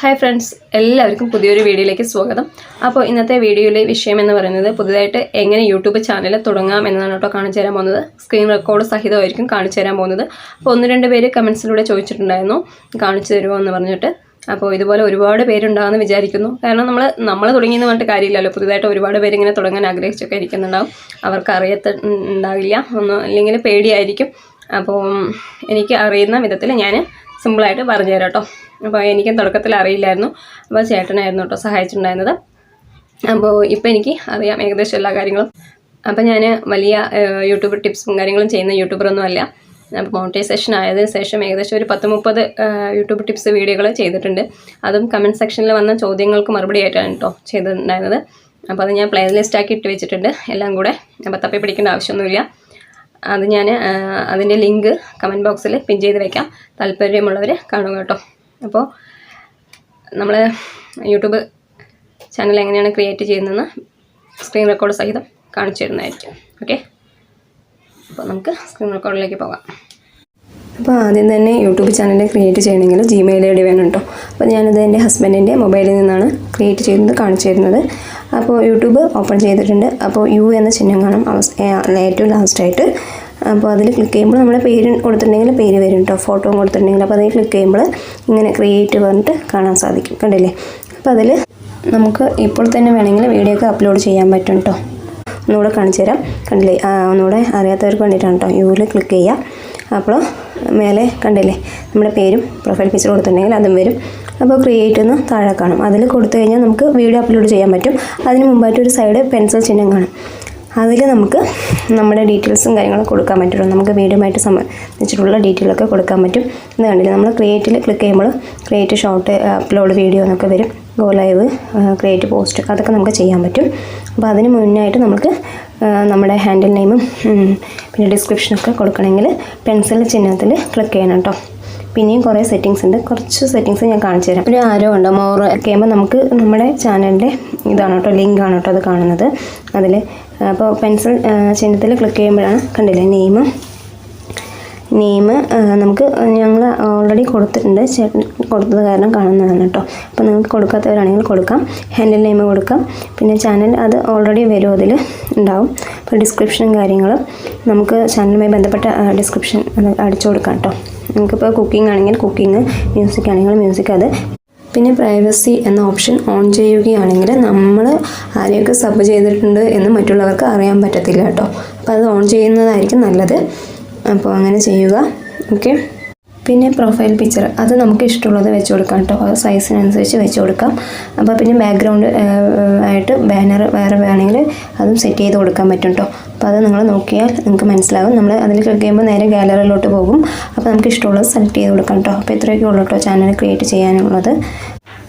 Hi friends എല്ലാവർക്കും പുതിയൊരു വീഡിയോയിലേക്ക് സ്വാഗതം. അപ്പോൾ ഇന്നത്തെ വീഡിയോയിലെ വിഷയം എന്ന് പറയുന്നത് പുതുതായിട്ട് എങ്ങനെ യൂട്യൂബ് ചാനൽ തുടങ്ങാം എന്നാണ് കേട്ടോ കാണിച്ചു തരാൻ പോകുന്നത്. സ്ക്രീൻ റെക്കോർഡ് സഹിതമായിരിക്കും കാണിച്ചു തരാൻ പോകുന്നത്. അപ്പോൾ ഒന്ന് രണ്ട് പേര് കമൻസിലൂടെ ചോദിച്ചിട്ടുണ്ടായിരുന്നു. കാണിച്ചു തരുമോ എന്ന് പറഞ്ഞിട്ട്. അപ്പോൾ ഇതുപോലെ ഒരുപാട് പേരുണ്ടാകുമെന്ന് വിചാരിക്കുന്നു. കാരണം നമ്മൾ നമ്മൾ തുടങ്ങിയെന്ന് പറഞ്ഞിട്ട് കാര്യമില്ലല്ലോ. പുതുതായിട്ട് ഒരുപാട് പേര് ഇങ്ങനെ തുടങ്ങാൻ ആഗ്രഹിച്ചൊക്കെ ഇരിക്കുന്നുണ്ടാവും. അവർക്ക് അറിയത്ത ഉണ്ടാവില്ല ഒന്നും അല്ലെങ്കിൽ പേടിയായിരിക്കും. അപ്പോൾ എനിക്ക് അറിയുന്ന വിധത്തിൽ ഞാൻ സിമ്പിളായിട്ട് പറഞ്ഞു തരാം കേട്ടോ അപ്പോൾ എനിക്കും തുടക്കത്തിൽ അറിയില്ലായിരുന്നു. അപ്പോൾ ചേട്ടനായിരുന്നു കേട്ടോ സഹായിച്ചിട്ടുണ്ടായിരുന്നത്. അപ്പോൾ ഇപ്പോൾ എനിക്ക് അറിയാം ഏകദേശം എല്ലാ കാര്യങ്ങളും. അപ്പോൾ ഞാൻ വലിയ യൂട്യൂബ് ടിപ്സും കാര്യങ്ങളും ചെയ്യുന്ന യൂട്യൂബറൊന്നും അല്ല. അപ്പോൾ മോണിറ്റൈസേഷൻ ആയതിന് ശേഷം ഏകദേശം ഒരു പത്ത് മുപ്പത് യൂട്യൂബ് ടിപ്സ് വീഡിയോകൾ ചെയ്തിട്ടുണ്ട്. അതും കമന്റ് സെക്ഷനിൽ വന്ന ചോദ്യങ്ങൾക്ക് മറുപടി ആയിട്ടാണ് കേട്ടോ ചെയ്തിട്ടുണ്ടായിരുന്നത്. അപ്പോൾ അത് ഞാൻ പ്ലേ ലിസ്റ്റ് ആക്കി ഇട്ട് വെച്ചിട്ടുണ്ട്. എല്ലാം കൂടെ അപ്പോൾ തപ്പി പിടിക്കേണ്ട ആവശ്യമൊന്നുമില്ല. അത് ഞാൻ അതിന്റെ ലിങ്ക് കമന്റ് ബോക്സിൽ പിൻ ചെയ്ത് വെക്കാം. താല്പര്യമുള്ളവർ കാണുക കേട്ടോ. അപ്പോൾ നമ്മൾ യൂട്യൂബ് ചാനൽ എങ്ങനെയാണ് ക്രിയേറ്റ് ചെയ്യുന്നതെന്ന് സ്ക്രീൻ റെക്കോർഡ് സഹിതം കാണിച്ചു തരുന്നതായിരിക്കും. ഓക്കെ അപ്പോൾ നമുക്ക് സ്ക്രീൻ റെക്കോർഡിലേക്ക് പോകാം. അപ്പോൾ ആദ്യം തന്നെ യൂട്യൂബ് ചാനൽ ക്രിയേറ്റ് ചെയ്യണമെങ്കിൽ ജിമെയിൽ ഐ ഡി വേണം കേട്ടോ. അപ്പോൾ ഞാനത് എന്റെ ഹസ്ബൻഡിന്റെ മൊബൈലിൽ നിന്നാണ് ക്രിയേറ്റ് ചെയ്യുന്നത് കാണിച്ചു തരുന്നത്. അപ്പോൾ യൂട്യൂബ് ഓപ്പൺ ചെയ്തിട്ടുണ്ട്. അപ്പോൾ യു എന്ന ചിഹ്നം കാണും. ഏറ്റവും ലാസ്റ്റായിട്ട് അപ്പോൾ അതിൽ ക്ലിക്ക് ചെയ്യുമ്പോൾ നമ്മുടെ പേര് കൊടുത്തിട്ടുണ്ടെങ്കിൽ പേര് വരും കേട്ടോ. ഫോട്ടോ കൊടുത്തിട്ടുണ്ടെങ്കിൽ. അപ്പോൾ അതിൽ ക്ലിക്ക് ചെയ്യുമ്പോൾ ഇങ്ങനെ ക്രിയേറ്റ് പറഞ്ഞിട്ട് കാണാൻ സാധിക്കും. കണ്ടില്ലേ? അപ്പോൾ അതിൽ നമുക്ക് ഇപ്പോൾ തന്നെ വേണമെങ്കിൽ വീഡിയോ ഒക്കെ അപ്ലോഡ് ചെയ്യാൻ പറ്റും കേട്ടോ. ഒന്നുകൂടെ കാണിച്ചു തരാം. കണ്ടില്ലേ? ഒന്നുകൂടെ അറിയാത്തവർക്ക് വേണ്ടിയിട്ടാണ് കേട്ടോ. യുവിൽ ക്ലിക്ക് ചെയ്യുക. അപ്പോൾ മേലെ കണ്ടില്ലേ? നമ്മുടെ പേരും പ്രൊഫൈൽ പിക്ചർ കൊടുത്തിട്ടുണ്ടെങ്കിൽ അതും വരും. അപ്പോൾ ക്രിയേറ്റ് എന്ന് താഴെ കാണും. അതിൽ കൊടുത്തു കഴിഞ്ഞാൽ നമുക്ക് വീഡിയോ അപ്ലോഡ് ചെയ്യാൻ പറ്റും. അതിന് മുമ്പായിട്ട് ഒരു സൈഡ് പെൻസിൽ ചിഹ്നം കാണും. അതിൽ നമുക്ക് നമ്മുടെ ഡീറ്റെയിൽസും കാര്യങ്ങളും കൊടുക്കാൻ പറ്റുള്ളൂ. നമുക്ക് വീഡിയോമായിട്ട് സംബന്ധിച്ചിട്ടുള്ള ഡീറ്റെയിലൊക്കെ കൊടുക്കാൻ പറ്റും. എന്ന് കണ്ടില്ല? നമ്മൾ ക്രിയേറ്റിൽ ക്ലിക്ക് ചെയ്യുമ്പോൾ ക്രിയേറ്റ് ഷോർട്ട് അപ്ലോഡ് വീഡിയോ എന്നൊക്കെ വരും. ഗോ ലൈവ് ക്രിയേറ്റ് പോസ്റ്റ് അതൊക്കെ നമുക്ക് ചെയ്യാൻ പറ്റും. അപ്പോൾ അതിന് മുന്നായിട്ട് നമുക്ക് നമ്മുടെ ഹാൻഡിൽ നെയിമും പിന്നെ ഡിസ്ക്രിപ്ഷനൊക്കെ കൊടുക്കണമെങ്കിൽ പെൻസിൽ ചിഹ്നത്തിൽ ക്ലിക്ക് ചെയ്യണം കേട്ടോ. പിന്നെയും കുറേ സെറ്റിങ്സ് ഉണ്ട്. കുറച്ച് സെറ്റിങ്സ് ഞാൻ കാണിച്ചു തരാം. ഒരു ആരോ ഉണ്ട്? മോർ ആകുമ്പോൾ നമുക്ക് നമ്മുടെ ചാനലിന്റെ ഇതാണ് കേട്ടോ ലിങ്കാണ് കേട്ടോ അത് കാണുന്നത്. അതിൽ അപ്പോൾ പെൻസിൽ ചിഹ്നത്തിൽ ക്ലിക്ക് ചെയ്യുമ്പോഴാണ് കണ്ടില്ലേ നെയിം നെയിം നമുക്ക് ഞങ്ങൾ ഓൾറെഡി കൊടുത്തിട്ടുണ്ട്. ചേട്ടൻ കൊടുത്തത് കാരണം കാണുന്നതാണ് കേട്ടോ. അപ്പോൾ നിങ്ങൾക്ക് കൊടുക്കാത്തവരാണെങ്കിൽ കൊടുക്കാം. ഹാൻഡിൽ നെയിം കൊടുക്കാം. പിന്നെ ചാനൽ അത് ഓൾറെഡി വരും അതിൽ ഉണ്ടാവും. അപ്പോൾ ഡിസ്ക്രിപ്ഷനും കാര്യങ്ങളും നമുക്ക് ചാനലുമായി ബന്ധപ്പെട്ട ഡിസ്ക്രിപ്ഷൻ അടിച്ചു കൊടുക്കാം കേട്ടോ. നമുക്കിപ്പോൾ കുക്കിംഗ് ആണെങ്കിൽ കുക്കിംഗ് മ്യൂസിക് ആണെങ്കിൽ മ്യൂസിക് അത് പിന്നെ പ്രൈവസി എന്ന ഓപ്ഷൻ ഓൺ ചെയ്യുകയാണെങ്കിൽ നമ്മൾ ആരെയൊക്കെ സബ് ചെയ്തിട്ടുണ്ട് എന്ന് മറ്റുള്ളവർക്ക് അറിയാൻ പറ്റത്തില്ല കേട്ടോ. അപ്പോൾ അത് ഓൺ ചെയ്യുന്നതായിരിക്കും നല്ലത്. അപ്പോൾ അങ്ങനെ ചെയ്യുക. ഓക്കെ പിന്നെ പ്രൊഫൈൽ പിക്ചർ അത് നമുക്ക് ഇഷ്ടമുള്ളത് വെച്ച് കൊടുക്കാം കേട്ടോ. സൈസിനനുസരിച്ച് വെച്ച് കൊടുക്കാം. അപ്പോൾ പിന്നെ ബാക്ക്ഗ്രൗണ്ട് ആയിട്ട് ബാനർ വേറെ വേണമെങ്കിൽ അതും സെറ്റ് ചെയ്ത് കൊടുക്കാൻ പറ്റും കേട്ടോ. അപ്പോൾ അത് നിങ്ങൾ നോക്കിയാൽ നിങ്ങൾക്ക് മനസ്സിലാകും നമ്മൾ അതിൽ ക്ലിക്ക് ചെയ്യുമ്പോൾ നേരെ ഗാലറിയിലോട്ട് പോകും. അപ്പോൾ നമുക്ക് ഇഷ്ടമുള്ളത് സെലക്ട് ചെയ്ത് കൊടുക്കാം കേട്ടോ. അപ്പോൾ ഇത്രയൊക്കെ ഉള്ളൂ കേട്ടോ ചാനൽ ക്രിയേറ്റ് ചെയ്യാനുള്ളത്.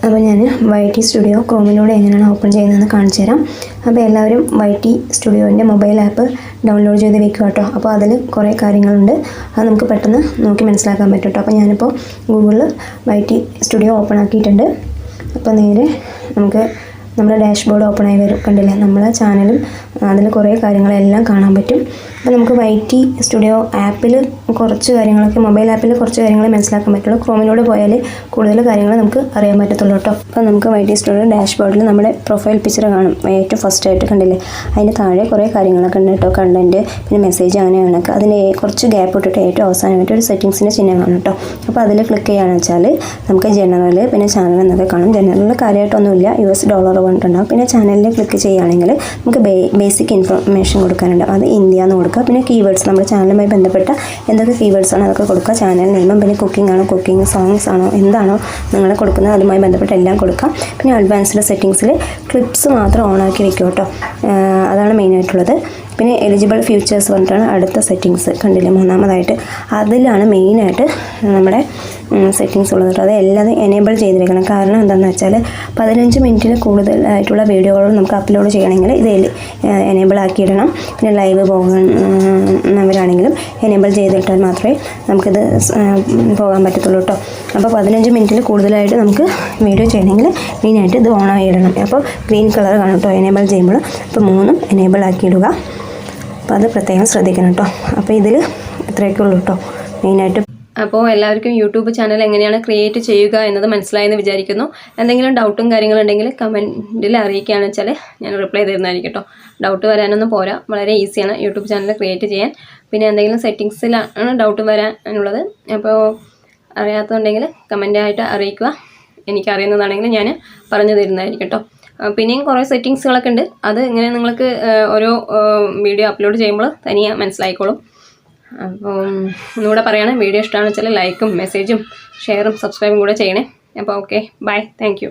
അപ്പോൾ ഞാൻ വൈ ടി സ്റ്റുഡിയോ ക്രോമിലൂടെ എങ്ങനെയാണ് ഓപ്പൺ ചെയ്യുന്നതെന്ന് കാണിച്ചു തരാം. അപ്പോൾ എല്ലാവരും വൈ ടി സ്റ്റുഡിയോന്റെ മൊബൈൽ ആപ്പ് ഡൗൺലോഡ് ചെയ്ത് വെക്കുക കേട്ടോ. അപ്പോൾ അതിൽ കുറേ കാര്യങ്ങളുണ്ട്. അത് നമുക്ക് പെട്ടെന്ന് നോക്കി മനസ്സിലാക്കാൻ പറ്റും കേട്ടോ. അപ്പോൾ ഞാനിപ്പോൾ ഗൂഗിളിൽ വൈ ടി സ്റ്റുഡിയോ ഓപ്പൺ ആക്കിയിട്ടുണ്ട്. അപ്പോൾ നേരെ നമുക്ക് നമ്മുടെ ഡാഷ്ബോർഡ് ഓപ്പൺ ആയി വരും. കണ്ടില്ലേ? നമ്മളെ ചാനലും അതിൽ കുറേ കാര്യങ്ങളെല്ലാം കാണാൻ പറ്റും. അപ്പോൾ നമുക്ക് വൈ ടി സ്റ്റുഡിയോ ആപ്പിൽ കുറച്ച് കാര്യങ്ങളൊക്കെ മൊബൈൽ ആപ്പിൽ കുറച്ച് കാര്യങ്ങൾ മനസ്സിലാക്കാൻ പറ്റുള്ളൂ. ക്രോമിലൂടെ പോയാൽ കൂടുതൽ കാര്യങ്ങൾ നമുക്ക് അറിയാൻ പറ്റത്തുള്ളൂ കേട്ടോ. അപ്പോൾ നമുക്ക് വൈ ടി സ്റ്റുഡിയോ ഡാഷ്ബോർഡിൽ നമ്മുടെ പ്രൊഫൈൽ പിക്ചർ കാണും. ഏറ്റവും ഫസ്റ്റ് ആയിട്ട് കണ്ടില്ലേ? അതിന് താഴെ കുറേ കാര്യങ്ങളൊക്കെ ഉണ്ട് കേട്ടോ. കണ്ടന്റ് പിന്നെ മെസ്സേജ് അങ്ങനെ കണക്ക് അതിന് കുറച്ച് ഗ്യാപ്പ് ഇട്ടിട്ട് ഏറ്റവും അവസാനമായിട്ട് ഒരു സെറ്റിങ്സിന്റെ ചിഹ്നം കാണും കേട്ടോ. അപ്പോൾ അതിൽ ക്ലിക്ക് ചെയ്യുകയാണെന്ന് വെച്ചാൽ നമുക്ക് ജനറൽ പിന്നെ ചാനൽ എന്നൊക്കെ കാണും. ജനറലിൽ കാര്യമായിട്ടൊന്നുമില്ല. യു എസ് ഡോളർ കൊണ്ടുണ്ടാവും പിന്നെ ചാനലിൽ ക്ലിക്ക് ചെയ്യുകയാണെങ്കിൽ നമുക്ക് ബേസിക് ഇൻഫർമേഷൻ കൊടുക്കാനുണ്ട്. അത് ഇന്ത്യ എന്ന് കൊടുക്കുക. പിന്നെ കീവേഡ്സ് നമ്മുടെ ചാനലുമായി ബന്ധപ്പെട്ട എന്തൊക്കെ കീവേഡ്സ് ആണോ അതൊക്കെ കൊടുക്കുക. ചാനൽ നെയിമും പിന്നെ കുക്കിംഗ് ആണോ കുക്കിംഗ് സോങ്സ് ആണോ എന്താണോ നിങ്ങൾ കൊടുക്കുന്നത്. അതുമായി ബന്ധപ്പെട്ട എല്ലാം കൊടുക്കാം പിന്നെ അഡ്വാൻസ്ഡ് സെറ്റിങ്സിൽ ക്ലിപ്സ് മാത്രം ഓണാക്കി വെക്കും കേട്ടോ. അതാണ് മെയിനായിട്ടുള്ളത് പിന്നെ എലിജിബിൾ ഫ്യൂച്ചേഴ്സ് പറഞ്ഞിട്ടാണ് അടുത്ത സെറ്റിങ്സ് കണ്ടില്ലേ? മൂന്നാമതായിട്ട് അതിലാണ് മെയിനായിട്ട് നമ്മുടെ സെറ്റിങ്സ് ഉള്ളതുണ്ട് അത് എല്ലാം എനേബിൾ ചെയ്തിരിക്കണം. കാരണം എന്താണെന്ന് വെച്ചാൽ പതിനഞ്ച് മിനിറ്റിൽ കൂടുതലായിട്ടുള്ള വീഡിയോകൾ നമുക്ക് അപ്ലോഡ് ചെയ്യണമെങ്കിൽ ഇത് എനേബിൾ ആക്കിയിടണം. പിന്നെ ലൈവ് പോകുന്നവരാണെങ്കിലും എനേബിൾ ചെയ്തിട്ടാൽ മാത്രമേ നമുക്കിത് പോകാൻ പറ്റത്തുള്ളൂ കേട്ടോ അപ്പോൾ പതിനഞ്ച് മിനിറ്റിൽ കൂടുതലായിട്ട് നമുക്ക് വീഡിയോ ചെയ്യണമെങ്കിൽ മെയിനായിട്ട് ഇത് ഓൺ ആയി ഇടണം. അപ്പോൾ ഗ്രീൻ കളർ കാണും കേട്ടോ എനേബിൾ ചെയ്യുമ്പോൾ. അപ്പോൾ മൂന്നും എനേബിൾ ആക്കിയിടുക. അപ്പോൾ അത് പ്രത്യേകം ശ്രദ്ധിക്കണം കേട്ടോ അപ്പോൾ ഇതിൽ ഇത്രയൊക്കെ ഉള്ളൂ കേട്ടോ മെയിനായിട്ട് അപ്പോൾ എല്ലാവർക്കും യൂട്യൂബ് ചാനൽ എങ്ങനെയാണ് ക്രിയേറ്റ് ചെയ്യുക എന്നത് മനസ്സിലായെന്ന് വിചാരിക്കുന്നു. എന്തെങ്കിലും ഡൗട്ടും കാര്യങ്ങളും ഉണ്ടെങ്കിൽ കമന്റിൽ അറിയിക്കുകയാണെന്ന് വെച്ചാൽ ഞാൻ റിപ്ലൈ തരുന്നതായിരിക്കും കേട്ടോ. ഡൗട്ട് വരാനൊന്നും പോരാ. വളരെ ഈസിയാണ് യൂട്യൂബ് ചാനൽ ക്രിയേറ്റ് ചെയ്യാൻ. പിന്നെ എന്തെങ്കിലും സെറ്റിങ്സിലാണ് ഡൗട്ട് വരാനുള്ളത്. അപ്പോൾ അറിയാത്തതുണ്ടെങ്കിൽ കമന്റായിട്ട് അറിയിക്കുക. എനിക്കറിയുന്നതാണെങ്കിൽ ഞാൻ പറഞ്ഞു തരുന്നതായിരിക്കും കേട്ടോ. പിന്നെയും കുറേ സെറ്റിങ്സുകളൊക്കെ ഉണ്ട്. അത് ഇങ്ങനെ നിങ്ങൾക്ക് ഓരോ വീഡിയോ അപ്ലോഡ് ചെയ്യുമ്പോൾ തനിയെ മനസ്സിലായിക്കോളും. അപ്പം ഒന്നുകൂടെ പറയണം വീഡിയോ ഇഷ്ടമാണെന്ന് വെച്ചാൽ ലൈക്കും മെസ്സേജും ഷെയറും സബ്സ്ക്രൈബും കൂടെ ചെയ്യണേ. അപ്പോൾ ഓക്കെ ബൈ താങ്ക്